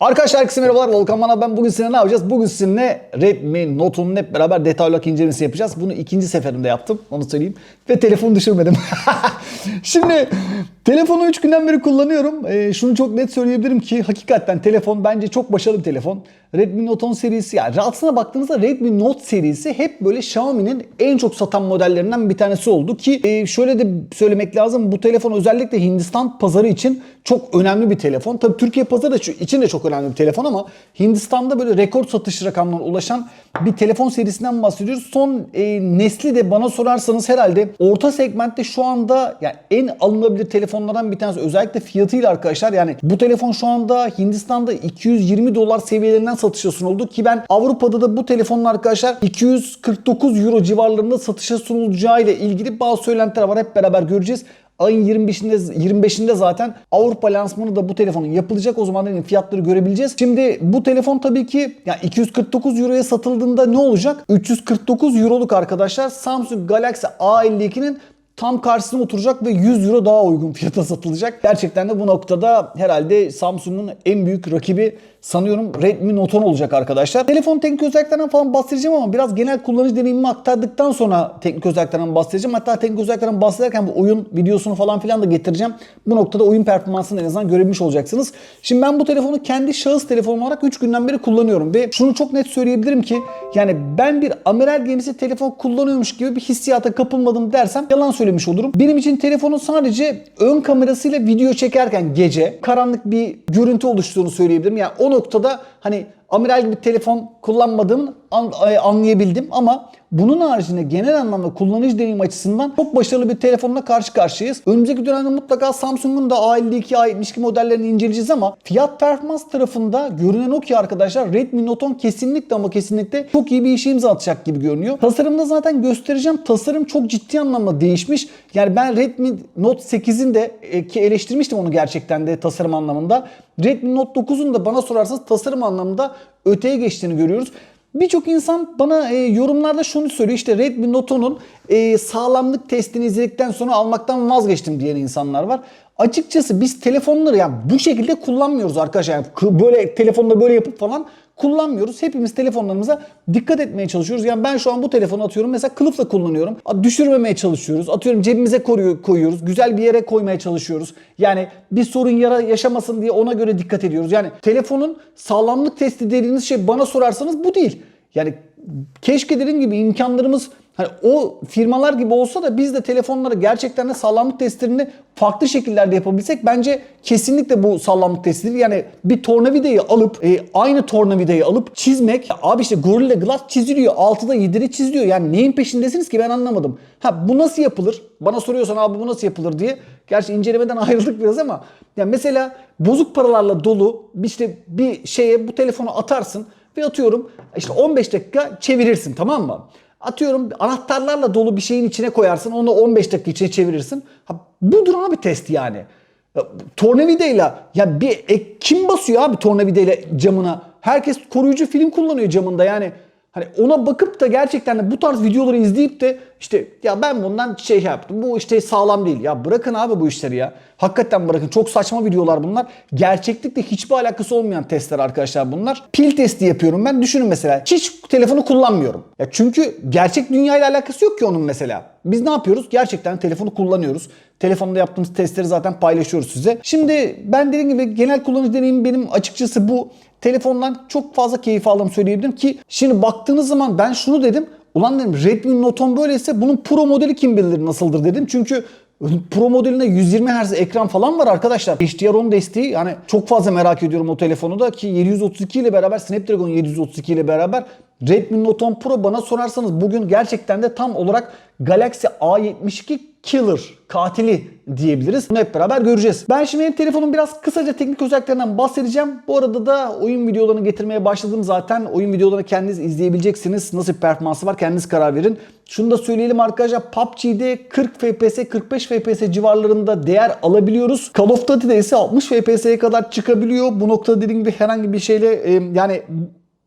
Arkadaşlar herkese merhabalar. Volkan Bana ben. Bugün sizinle ne yapacağız? Bugün sizinle Redmi Note'un hep beraber detaylı incelemesi yapacağız. Bunu ikinci seferinde yaptım. Onu söyleyeyim. Ve telefonu düşürmedim. Şimdi telefonu 3 günden beri kullanıyorum. Ee, şunu çok net söyleyebilirim ki hakikaten telefon bence çok başarılı bir telefon. Redmi Note 10 serisi yani aslına baktığınızda Redmi Note serisi hep böyle Xiaomi'nin en çok satan modellerinden bir tanesi oldu ki e, şöyle de söylemek lazım bu telefon özellikle Hindistan pazarı için çok önemli bir telefon. Tabii Türkiye pazarı için de çok önemli bir telefon ama Hindistan'da böyle rekor satış rakamlarına ulaşan bir telefon serisinden bahsediyoruz. Son e, nesli de bana sorarsanız herhalde orta segmentte şu anda yani en alınabilir telefonlardan bir tanesi. Özellikle fiyatıyla arkadaşlar yani bu telefon şu anda Hindistan'da 220 dolar seviyelerinden satışa sunuldu ki ben Avrupa'da da bu telefonun arkadaşlar 249 euro civarlarında satışa sunulacağı ile ilgili bazı söylentiler var. Hep beraber göreceğiz. Ayın 25'inde 25'inde zaten Avrupa lansmanı da bu telefonun yapılacak. O zaman dedim fiyatları görebileceğiz. Şimdi bu telefon tabii ki yani 249 euroya satıldığında ne olacak? 349 euroluk arkadaşlar Samsung Galaxy A52'nin tam karşısına oturacak ve 100 euro daha uygun fiyata satılacak. Gerçekten de bu noktada herhalde Samsung'un en büyük rakibi sanıyorum Redmi Note 10 olacak arkadaşlar. Telefon teknik özelliklerinden falan bahsedeceğim ama biraz genel kullanıcı deneyimimi aktardıktan sonra teknik özelliklerinden bahsedeceğim. Hatta teknik özelliklerinden bahsederken bu oyun videosunu falan filan da getireceğim. Bu noktada oyun performansını en azından görebilmiş olacaksınız. Şimdi ben bu telefonu kendi şahıs telefonum olarak 3 günden beri kullanıyorum ve şunu çok net söyleyebilirim ki yani ben bir amiral gemisi telefon kullanıyormuş gibi bir hissiyata kapılmadım dersem yalan söylemiş olurum. Benim için telefonun sadece ön kamerasıyla video çekerken gece karanlık bir görüntü oluştuğunu söyleyebilirim. Yani o noktada hani amiral gibi telefon kullanmadığımı an, anlayabildim ama bunun haricinde genel anlamda kullanıcı deneyim açısından çok başarılı bir telefonla karşı karşıyayız. Önümüzdeki dönemde mutlaka Samsung'un da A52, A72 modellerini inceleyeceğiz ama fiyat performans tarafında görünen o ki arkadaşlar Redmi Note 10 kesinlikle ama kesinlikle çok iyi bir işe imza atacak gibi görünüyor. Tasarımda zaten göstereceğim. Tasarım çok ciddi anlamda değişmiş. Yani ben Redmi Note 8'in de e, ki eleştirmiştim onu gerçekten de tasarım anlamında. Redmi Note 9'un da bana sorarsanız tasarım anlamında öteye geçtiğini görüyoruz. Birçok insan bana e, yorumlarda şunu söylüyor işte Redmi Note 10'un e, sağlamlık testini izledikten sonra almaktan vazgeçtim diyen insanlar var. Açıkçası biz telefonları yani bu şekilde kullanmıyoruz arkadaşlar. Yani böyle telefonla böyle yapıp falan kullanmıyoruz. Hepimiz telefonlarımıza dikkat etmeye çalışıyoruz. Yani ben şu an bu telefonu atıyorum mesela kılıfla kullanıyorum. Düşürmemeye çalışıyoruz. Atıyorum cebimize koyuyoruz. Güzel bir yere koymaya çalışıyoruz. Yani bir sorun yara yaşamasın diye ona göre dikkat ediyoruz. Yani telefonun sağlamlık testi dediğiniz şey bana sorarsanız bu değil. Yani keşke dediğim gibi imkanlarımız Hani o firmalar gibi olsa da biz de telefonları gerçekten de sağlamlık testlerini farklı şekillerde yapabilsek bence kesinlikle bu sağlamlık testidir. Yani bir tornavidayı alıp e, aynı tornavidayı alıp çizmek abi işte Gorilla Glass çiziliyor. Altıda yediri çiziliyor. Yani neyin peşindesiniz ki ben anlamadım. Ha bu nasıl yapılır? Bana soruyorsan abi bu nasıl yapılır diye. Gerçi incelemeden ayrıldık biraz ama yani mesela bozuk paralarla dolu işte bir şeye bu telefonu atarsın ve atıyorum işte 15 dakika çevirirsin tamam mı? Atıyorum anahtarlarla dolu bir şeyin içine koyarsın. Onu 15 dakika içine çevirirsin. Ha, budur abi test yani. Tornavidayla ya bir e, kim basıyor abi tornavidayla camına? Herkes koruyucu film kullanıyor camında yani. Hani ona bakıp da gerçekten de bu tarz videoları izleyip de işte ya ben bundan şey yaptım. Bu işte sağlam değil. Ya bırakın abi bu işleri ya. Hakikaten bırakın. Çok saçma videolar bunlar. Gerçeklikle hiçbir alakası olmayan testler arkadaşlar bunlar. Pil testi yapıyorum ben. Düşünün mesela. Hiç telefonu kullanmıyorum. Ya çünkü gerçek dünyayla alakası yok ki onun mesela. Biz ne yapıyoruz? Gerçekten telefonu kullanıyoruz. Telefonda yaptığımız testleri zaten paylaşıyoruz size. Şimdi ben dediğim gibi genel kullanıcı deneyimim benim açıkçası bu. Telefondan çok fazla keyif aldığımı söyleyebilirim ki şimdi baktığınız zaman ben şunu dedim. Ulan dedim Redmi Note 10 böyleyse bunun Pro modeli kim bilir nasıldır dedim. Çünkü Pro modelinde 120 Hz ekran falan var arkadaşlar. HDR10 desteği yani çok fazla merak ediyorum o telefonu da ki 732 ile beraber Snapdragon 732 ile beraber Redmi Note 10 Pro bana sorarsanız bugün gerçekten de tam olarak Galaxy A72 Killer, katili diyebiliriz. Bunu hep beraber göreceğiz. Ben şimdi benim telefonun biraz kısaca teknik özelliklerinden bahsedeceğim. Bu arada da oyun videolarını getirmeye başladım zaten. Oyun videolarını kendiniz izleyebileceksiniz. Nasıl bir performansı var kendiniz karar verin. Şunu da söyleyelim arkadaşlar PUBG'de 40 FPS, 45 FPS civarlarında değer alabiliyoruz. Call of Duty'de ise 60 FPS'ye kadar çıkabiliyor. Bu noktada dediğim gibi herhangi bir şeyle yani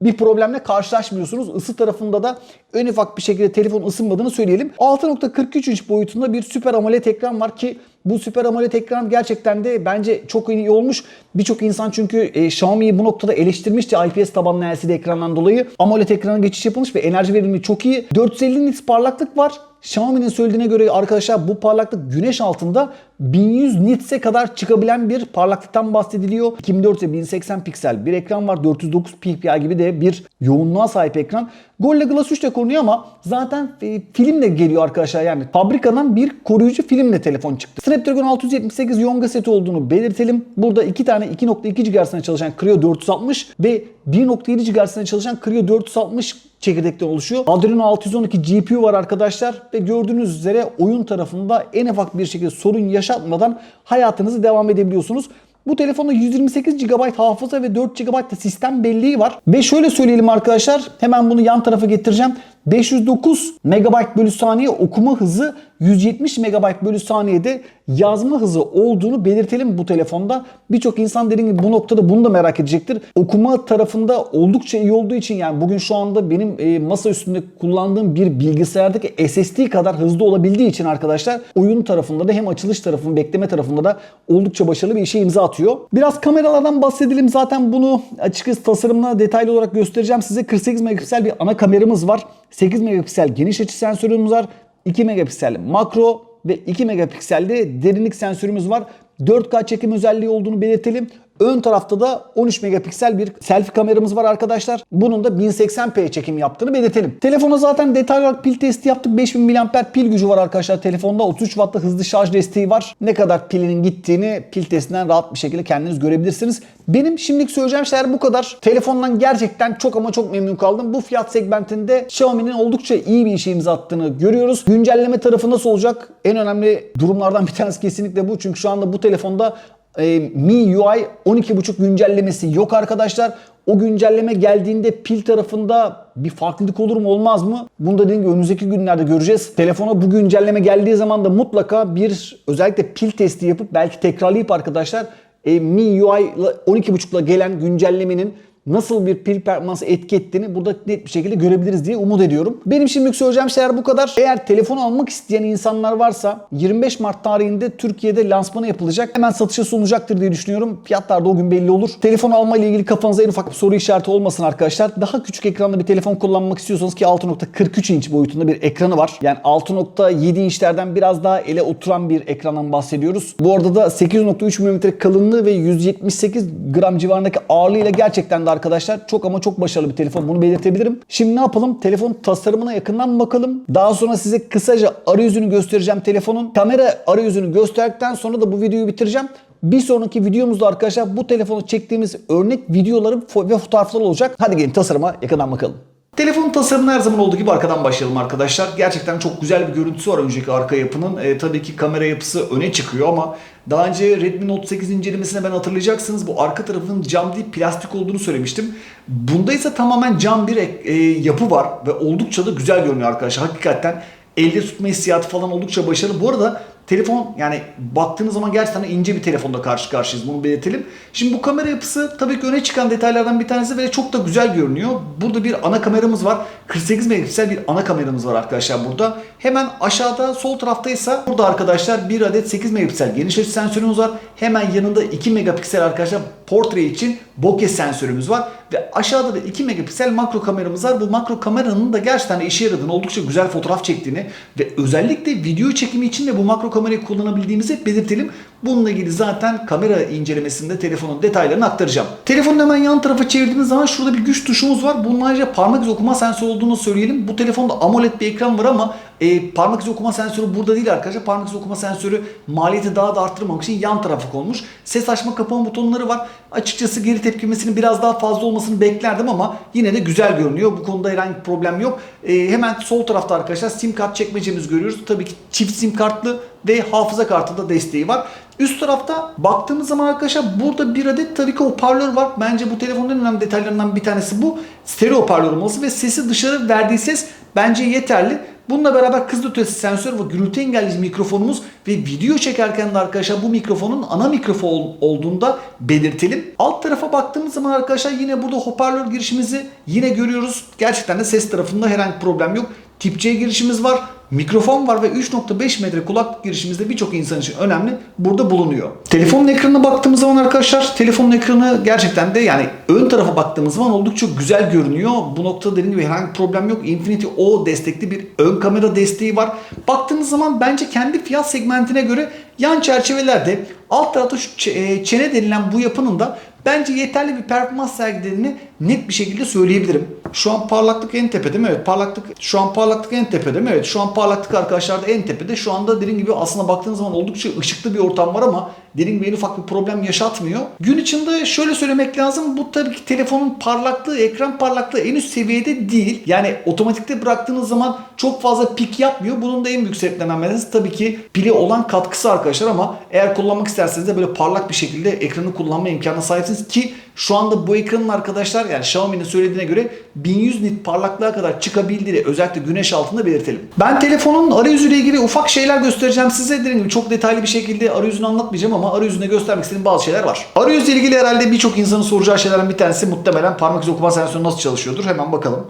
bir problemle karşılaşmıyorsunuz. Isı tarafında da en ufak bir şekilde telefon ısınmadığını söyleyelim. 6.43 inç boyutunda bir Super AMOLED ekran var ki Bu Super AMOLED ekran gerçekten de bence çok iyi olmuş. Birçok insan çünkü e, Xiaomi'yi bu noktada eleştirmişti IPS tabanlı LCD ekrandan dolayı. AMOLED ekrana geçiş yapılmış ve enerji verimliliği çok iyi. 450 nits parlaklık var. Xiaomi'nin söylediğine göre arkadaşlar bu parlaklık güneş altında 1100 nits'e kadar çıkabilen bir parlaklıktan bahsediliyor. 2004 ve 1080 piksel bir ekran var. 409 ppi gibi de bir yoğunluğa sahip ekran. Gorilla Glass 3 de korunuyor ama zaten e, film geliyor arkadaşlar. Yani fabrikadan bir koruyucu filmle telefon çıktı. Snapdragon 678 Yonga seti olduğunu belirtelim. Burada iki tane 2.2 GHz'de çalışan Creo 460 ve 1.7 GHz'de çalışan Creo 460 çekirdekten oluşuyor. Adreno 612 GPU var arkadaşlar ve gördüğünüz üzere oyun tarafında en ufak bir şekilde sorun yaşatmadan hayatınızı devam edebiliyorsunuz. Bu telefonda 128 GB hafıza ve 4 GB da sistem belleği var. Ve şöyle söyleyelim arkadaşlar hemen bunu yan tarafa getireceğim. 509 MB bölü saniye okuma hızı 170 MB bölü saniyede yazma hızı olduğunu belirtelim bu telefonda. Birçok insan dediğim gibi bu noktada bunu da merak edecektir. Okuma tarafında oldukça iyi olduğu için yani bugün şu anda benim e, masa üstünde kullandığım bir bilgisayardaki SSD kadar hızlı olabildiği için arkadaşlar oyun tarafında da hem açılış tarafında bekleme tarafında da oldukça başarılı bir işe imza atıyor. Biraz kameralardan bahsedelim. Zaten bunu açıkçası tasarımına detaylı olarak göstereceğim size. 48 megapiksel bir ana kameramız var. 8 megapiksel geniş açı sensörümüz var. 2 megapiksel makro ve 2 megapiksel'de derinlik sensörümüz var. 4K çekim özelliği olduğunu belirtelim. Ön tarafta da 13 megapiksel bir selfie kameramız var arkadaşlar. Bunun da 1080p çekim yaptığını belirtelim. Telefona zaten detaylı olarak pil testi yaptık. 5000 mAh pil gücü var arkadaşlar telefonda. 33 Watt'ta hızlı şarj desteği var. Ne kadar pilinin gittiğini pil testinden rahat bir şekilde kendiniz görebilirsiniz. Benim şimdilik söyleyeceğim şeyler bu kadar. Telefondan gerçekten çok ama çok memnun kaldım. Bu fiyat segmentinde Xiaomi'nin oldukça iyi bir işe imza attığını görüyoruz. Güncelleme tarafı nasıl olacak? En önemli durumlardan bir tanesi kesinlikle bu. Çünkü şu anda bu telefonda e, MIUI 12.5 güncellemesi yok arkadaşlar. O güncelleme geldiğinde pil tarafında bir farklılık olur mu olmaz mı? Bunu da dediğim gibi önümüzdeki günlerde göreceğiz. Telefona bu güncelleme geldiği zaman da mutlaka bir özellikle pil testi yapıp belki tekrarlayıp arkadaşlar e, MIUI 12.5'la gelen güncellemenin nasıl bir pil performansı etki ettiğini burada net bir şekilde görebiliriz diye umut ediyorum. Benim şimdilik söyleyeceğim şeyler bu kadar. Eğer telefon almak isteyen insanlar varsa 25 Mart tarihinde Türkiye'de lansmanı yapılacak. Hemen satışa sunulacaktır diye düşünüyorum. Fiyatlar da o gün belli olur. Telefon alma ile ilgili kafanızda en ufak bir soru işareti olmasın arkadaşlar. Daha küçük ekranlı bir telefon kullanmak istiyorsanız ki 6.43 inç boyutunda bir ekranı var. Yani 6.7 inçlerden biraz daha ele oturan bir ekrandan bahsediyoruz. Bu arada da 8.3 mm kalınlığı ve 178 gram civarındaki ağırlığıyla gerçekten arkadaşlar çok ama çok başarılı bir telefon. Bunu belirtebilirim. Şimdi ne yapalım? Telefon tasarımına yakından bakalım. Daha sonra size kısaca arayüzünü göstereceğim telefonun. Kamera arayüzünü gösterdikten sonra da bu videoyu bitireceğim. Bir sonraki videomuzda arkadaşlar bu telefonu çektiğimiz örnek videoları ve fotoğraflar olacak. Hadi gelin tasarıma yakından bakalım. Telefon tasarımı her zaman olduğu gibi arkadan başlayalım arkadaşlar. Gerçekten çok güzel bir görüntüsü var önceki arka yapının. E, tabii ki kamera yapısı öne çıkıyor ama daha önce Redmi Note 8 incelemesine ben hatırlayacaksınız bu arka tarafının cam değil plastik olduğunu söylemiştim. Bunda ise tamamen cam bir e, yapı var ve oldukça da güzel görünüyor arkadaşlar. Hakikaten elde tutma hissiyatı falan oldukça başarılı. Bu arada telefon yani baktığınız zaman gerçekten ince bir telefonda karşı karşıyayız bunu belirtelim. Şimdi bu kamera yapısı tabii ki öne çıkan detaylardan bir tanesi ve çok da güzel görünüyor. Burada bir ana kameramız var. 48 megapiksel bir ana kameramız var arkadaşlar burada. Hemen aşağıda sol taraftaysa burada arkadaşlar bir adet 8 megapiksel geniş açı sensörümüz var. Hemen yanında 2 megapiksel arkadaşlar portre için bokeh sensörümüz var. Ve aşağıda da 2 megapiksel makro kameramız var. Bu makro kameranın da gerçekten işe yaradığını, oldukça güzel fotoğraf çektiğini ve özellikle video çekimi için de bu makro kamerayı kullanabildiğimizi belirtelim. Bununla ilgili zaten kamera incelemesinde telefonun detaylarını aktaracağım. Telefonun hemen yan tarafa çevirdiğimiz zaman şurada bir güç tuşumuz var. Bunun ayrıca parmak izi okuma sensörü olduğunu söyleyelim. Bu telefonda AMOLED bir ekran var ama e, parmak izi okuma sensörü burada değil arkadaşlar. Parmak izi okuma sensörü maliyeti daha da arttırmamak için yan tarafa konmuş. Ses açma kapama butonları var. Açıkçası geri tepkimesinin biraz daha fazla olmasını beklerdim ama yine de güzel görünüyor. Bu konuda herhangi bir problem yok. E, hemen sol tarafta arkadaşlar sim kart çekmecemiz görüyoruz. Tabii ki çift sim kartlı ve hafıza kartı da desteği var. Üst tarafta baktığımız zaman arkadaşlar burada bir adet tabii ki hoparlör var. Bence bu telefonun önemli detaylarından bir tanesi bu. Stereo hoparlör olması ve sesi dışarı verdiği ses bence yeterli. Bununla beraber hız ötesi sensör ve gürültü engelleyici mikrofonumuz ve video çekerken de arkadaşlar bu mikrofonun ana mikrofon olduğunda belirtelim. Alt tarafa baktığımız zaman arkadaşlar yine burada hoparlör girişimizi yine görüyoruz. Gerçekten de ses tarafında herhangi problem yok. Tip C girişimiz var. Mikrofon var ve 3.5 metre kulaklık girişimizde birçok insan için önemli burada bulunuyor. Telefonun ekranına baktığımız zaman arkadaşlar telefonun ekranı gerçekten de yani ön tarafa baktığımız zaman oldukça güzel görünüyor. Bu noktada dediğim gibi herhangi bir problem yok. Infinity O destekli bir ön kamera desteği var. Baktığınız zaman bence kendi fiyat segmentine göre yan çerçevelerde alt tarafta şu e, çene denilen bu yapının da bence yeterli bir performans sergilediğini net bir şekilde söyleyebilirim. Şu an parlaklık en tepede mi? Evet parlaklık şu an parlaklık en tepede mi? Evet şu an parlaklık arkadaşlar da en tepede. Şu anda dediğim gibi aslında baktığınız zaman oldukça ışıklı bir ortam var ama dediğim gibi en ufak bir problem yaşatmıyor. Gün içinde şöyle söylemek lazım. Bu tabii ki telefonun parlaklığı, ekran parlaklığı en üst seviyede değil. Yani otomatikte bıraktığınız zaman çok fazla pik yapmıyor. Bunun da en büyük sebeplerinden birisi tabii ki pili olan katkısı arkadaşlar ama eğer kullanmak isterseniz de böyle parlak bir şekilde ekranı kullanma imkanına sahipsiniz ki şu anda bu ekranın arkadaşlar yani Xiaomi'nin söylediğine göre 1100 nit parlaklığa kadar çıkabildiğini özellikle güneş altında belirtelim. Ben telefonun arayüzüyle ilgili ufak şeyler göstereceğim size. Dediğim gibi çok detaylı bir şekilde arayüzünü anlatmayacağım ama arayüzünde göstermek istediğim bazı şeyler var. Arayüzle ilgili herhalde birçok insanın soracağı şeylerden bir tanesi muhtemelen parmak izi okuma sensörü nasıl çalışıyordur. Hemen bakalım.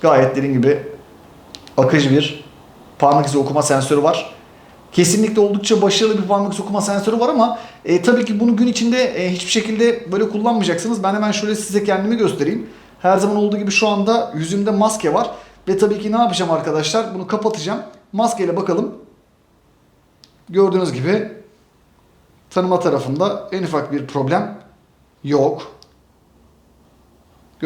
Gayet dediğim gibi akıcı bir parmak izi okuma sensörü var. Kesinlikle oldukça başarılı bir parmak izi okuma sensörü var ama e, tabii ki bunu gün içinde e, hiçbir şekilde böyle kullanmayacaksınız. Ben hemen şöyle size kendimi göstereyim. Her zaman olduğu gibi şu anda yüzümde maske var. Ve tabii ki ne yapacağım arkadaşlar? Bunu kapatacağım. Maskeyle bakalım. Gördüğünüz gibi tanıma tarafında en ufak bir problem yok.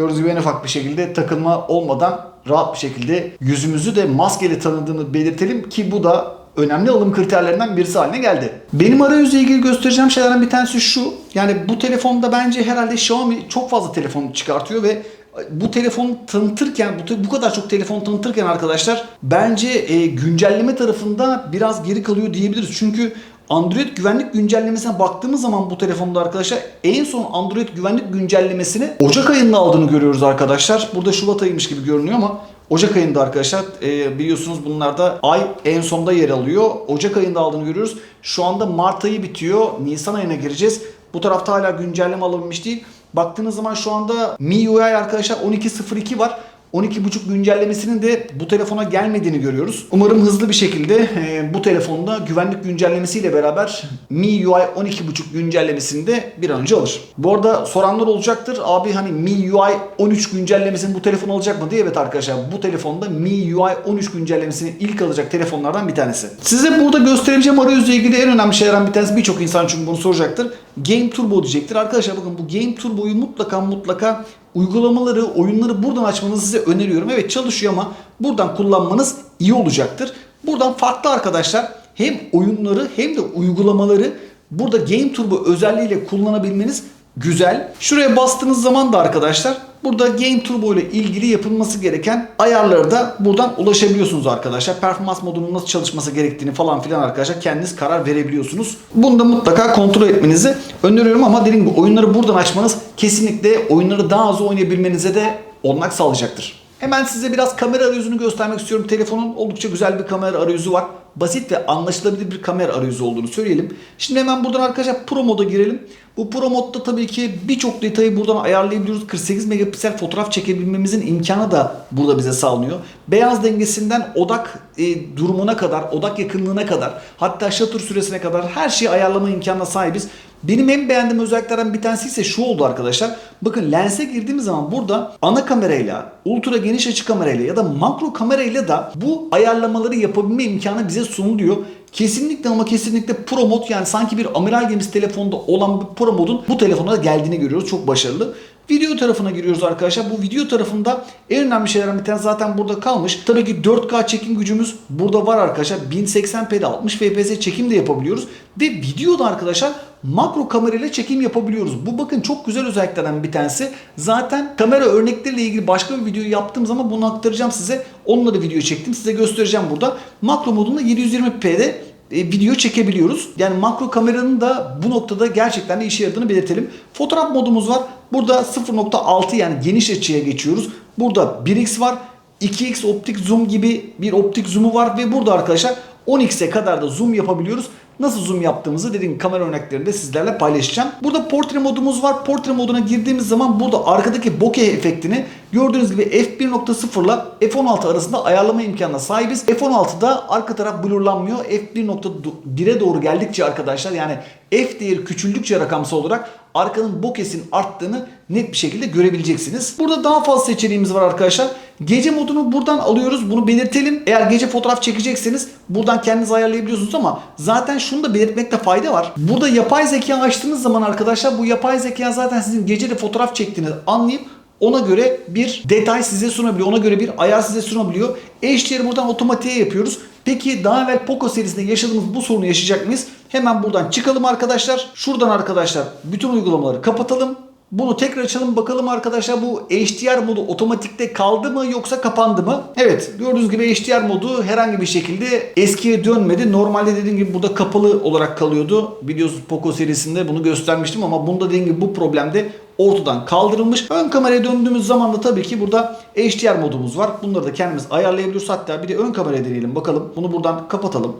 Gibi en ufak bir şekilde takılma olmadan rahat bir şekilde yüzümüzü de maskeyle tanıdığını belirtelim ki bu da önemli alım kriterlerinden birisi haline geldi. Benim arayüzle ilgili göstereceğim şeylerden bir tanesi şu. Yani bu telefonda bence herhalde Xiaomi çok fazla telefon çıkartıyor ve bu telefonu tanıtırken, bu, bu kadar çok telefon tanıtırken arkadaşlar bence e, güncelleme tarafında biraz geri kalıyor diyebiliriz. Çünkü Android güvenlik güncellemesine baktığımız zaman bu telefonda arkadaşlar en son Android güvenlik güncellemesini Ocak ayında aldığını görüyoruz arkadaşlar. Burada Şubat ayıymış gibi görünüyor ama Ocak ayında arkadaşlar e, biliyorsunuz bunlarda ay en sonda yer alıyor. Ocak ayında aldığını görüyoruz. Şu anda Mart ayı bitiyor. Nisan ayına gireceğiz. Bu tarafta hala güncelleme alabilmiş değil. Baktığınız zaman şu anda MIUI arkadaşlar 12.02 var. 12.5 güncellemesinin de bu telefona gelmediğini görüyoruz. Umarım hızlı bir şekilde e, bu telefonda güvenlik güncellemesiyle beraber MIUI 12.5 güncellemesini de bir an önce alır. Bu arada soranlar olacaktır. Abi hani MIUI 13 güncellemesini bu telefon alacak mı diye. Evet arkadaşlar bu telefonda MIUI 13 güncellemesini ilk alacak telefonlardan bir tanesi. Size burada göstereceğim arayüzle ilgili en önemli şeylerden bir tanesi birçok insan çünkü bunu soracaktır. Game Turbo diyecektir. Arkadaşlar bakın bu Game Turbo'yu mutlaka mutlaka uygulamaları, oyunları buradan açmanızı size öneriyorum. Evet çalışıyor ama buradan kullanmanız iyi olacaktır. Buradan farklı arkadaşlar hem oyunları hem de uygulamaları burada Game Turbo özelliğiyle kullanabilmeniz güzel. Şuraya bastığınız zaman da arkadaşlar burada Game Turbo ile ilgili yapılması gereken ayarları da buradan ulaşabiliyorsunuz arkadaşlar. Performans modunun nasıl çalışması gerektiğini falan filan arkadaşlar kendiniz karar verebiliyorsunuz. Bunu da mutlaka kontrol etmenizi öneriyorum ama dediğim gibi oyunları buradan açmanız kesinlikle oyunları daha az oynayabilmenize de olanak sağlayacaktır. Hemen size biraz kamera arayüzünü göstermek istiyorum. Telefonun oldukça güzel bir kamera arayüzü var. Basit ve anlaşılabilir bir kamera arayüzü olduğunu söyleyelim. Şimdi hemen buradan arkadaşlar Pro moda girelim. Bu Pro modda tabii ki birçok detayı buradan ayarlayabiliyoruz. 48 megapiksel fotoğraf çekebilmemizin imkanı da burada bize sağlanıyor. Beyaz dengesinden odak e, durumuna kadar, odak yakınlığına kadar, hatta shutter süresine kadar her şeyi ayarlama imkanına sahibiz. Benim en beğendiğim özelliklerden bir tanesi ise şu oldu arkadaşlar. Bakın lense girdiğimiz zaman burada ana kamerayla, ultra geniş açı kamerayla ya da makro kamerayla da bu ayarlamaları yapabilme imkanı bize sunuluyor. Kesinlikle ama kesinlikle Pro Mod yani sanki bir amiral gemisi telefonda olan bir Pro Mod'un bu telefona geldiğini görüyoruz. Çok başarılı. Video tarafına giriyoruz arkadaşlar. Bu video tarafında en önemli şeylerden bir tanesi zaten burada kalmış. Tabii ki 4K çekim gücümüz burada var arkadaşlar. 1080p'de 60 fps çekim de yapabiliyoruz. Ve videoda arkadaşlar makro kamerayla çekim yapabiliyoruz. Bu bakın çok güzel özelliklerden bir tanesi. Zaten kamera örnekleriyle ilgili başka bir video yaptığım zaman bunu aktaracağım size. Onunla da video çektim. Size göstereceğim burada. Makro modunda 720p'de e, video çekebiliyoruz. Yani makro kameranın da bu noktada gerçekten de işe yaradığını belirtelim. Fotoğraf modumuz var. Burada 0.6 yani geniş açıya geçiyoruz. Burada 1x var. 2x optik zoom gibi bir optik zoom'u var ve burada arkadaşlar 10x'e kadar da zoom yapabiliyoruz. Nasıl zoom yaptığımızı dediğim kamera örneklerinde sizlerle paylaşacağım. Burada portre modumuz var. Portre moduna girdiğimiz zaman burada arkadaki bokeh efektini gördüğünüz gibi f1.0 ile f16 arasında ayarlama imkanına sahibiz. F16'da arka taraf blurlanmıyor. f1.1'e doğru geldikçe arkadaşlar yani f değeri küçüldükçe rakamsal olarak arkanın bokesin arttığını net bir şekilde görebileceksiniz. Burada daha fazla seçeneğimiz var arkadaşlar. Gece modunu buradan alıyoruz. Bunu belirtelim. Eğer gece fotoğraf çekecekseniz buradan kendiniz ayarlayabiliyorsunuz ama zaten şunu da belirtmekte fayda var. Burada yapay zeka açtığınız zaman arkadaşlar bu yapay zeka zaten sizin gece de fotoğraf çektiğinizi anlayıp ona göre bir detay size sunabiliyor. Ona göre bir ayar size sunabiliyor. HDR'i buradan otomatiğe yapıyoruz. Peki daha evvel Poco serisinde yaşadığımız bu sorunu yaşayacak mıyız? Hemen buradan çıkalım arkadaşlar. Şuradan arkadaşlar bütün uygulamaları kapatalım. Bunu tekrar açalım bakalım arkadaşlar bu HDR modu otomatikte kaldı mı yoksa kapandı mı? Evet gördüğünüz gibi HDR modu herhangi bir şekilde eskiye dönmedi. Normalde dediğim gibi burada kapalı olarak kalıyordu. Biliyorsunuz Poco serisinde bunu göstermiştim ama bunda dediğim gibi bu problemde ortadan kaldırılmış. Ön kameraya döndüğümüz zaman da tabii ki burada HDR modumuz var. Bunları da kendimiz ayarlayabiliyoruz. Hatta bir de ön kameraya deneyelim bakalım. Bunu buradan kapatalım.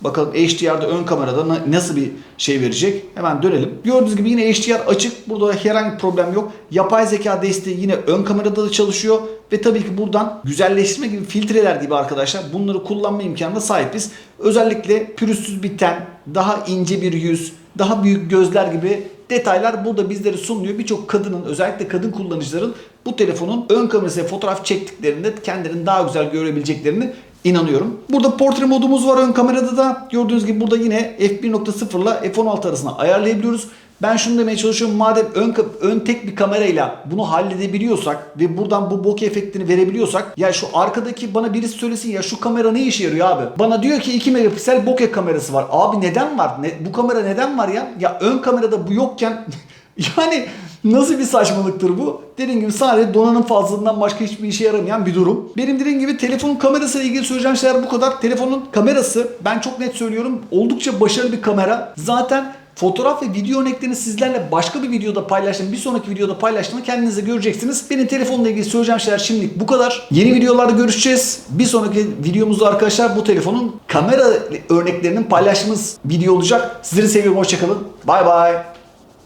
Bakalım HDR'da ön kamerada na- nasıl bir şey verecek. Hemen dönelim. Gördüğünüz gibi yine HDR açık. Burada herhangi bir problem yok. Yapay zeka desteği yine ön kamerada da çalışıyor. Ve tabii ki buradan güzelleştirme gibi filtreler gibi arkadaşlar bunları kullanma imkanına sahibiz. Özellikle pürüzsüz bir ten, daha ince bir yüz, daha büyük gözler gibi detaylar burada bizlere sunuluyor. Birçok kadının özellikle kadın kullanıcıların bu telefonun ön kamerasıyla fotoğraf çektiklerinde kendilerini daha güzel görebileceklerini inanıyorum. Burada portre modumuz var ön kamerada da. Gördüğünüz gibi burada yine f1.0 ile f16 arasında ayarlayabiliyoruz. Ben şunu demeye çalışıyorum. Madem ön, ön tek bir kamerayla bunu halledebiliyorsak ve buradan bu bokeh efektini verebiliyorsak ya şu arkadaki bana birisi söylesin ya şu kamera ne işe yarıyor abi? Bana diyor ki 2 megapiksel bokeh kamerası var. Abi neden var? Ne, bu kamera neden var ya? Ya ön kamerada bu yokken yani Nasıl bir saçmalıktır bu? Dediğim gibi sadece donanım fazlalığından başka hiçbir işe yaramayan bir durum. Benim dediğim gibi telefonun kamerasıyla ilgili söyleyeceğim şeyler bu kadar. Telefonun kamerası ben çok net söylüyorum oldukça başarılı bir kamera. Zaten fotoğraf ve video örneklerini sizlerle başka bir videoda paylaştım. Bir sonraki videoda paylaştığımı kendiniz de göreceksiniz. Benim telefonla ilgili söyleyeceğim şeyler şimdilik bu kadar. Yeni videolarda görüşeceğiz. Bir sonraki videomuzda arkadaşlar bu telefonun kamera örneklerinin paylaştığımız video olacak. Sizleri seviyorum. Hoşçakalın. Bay bay.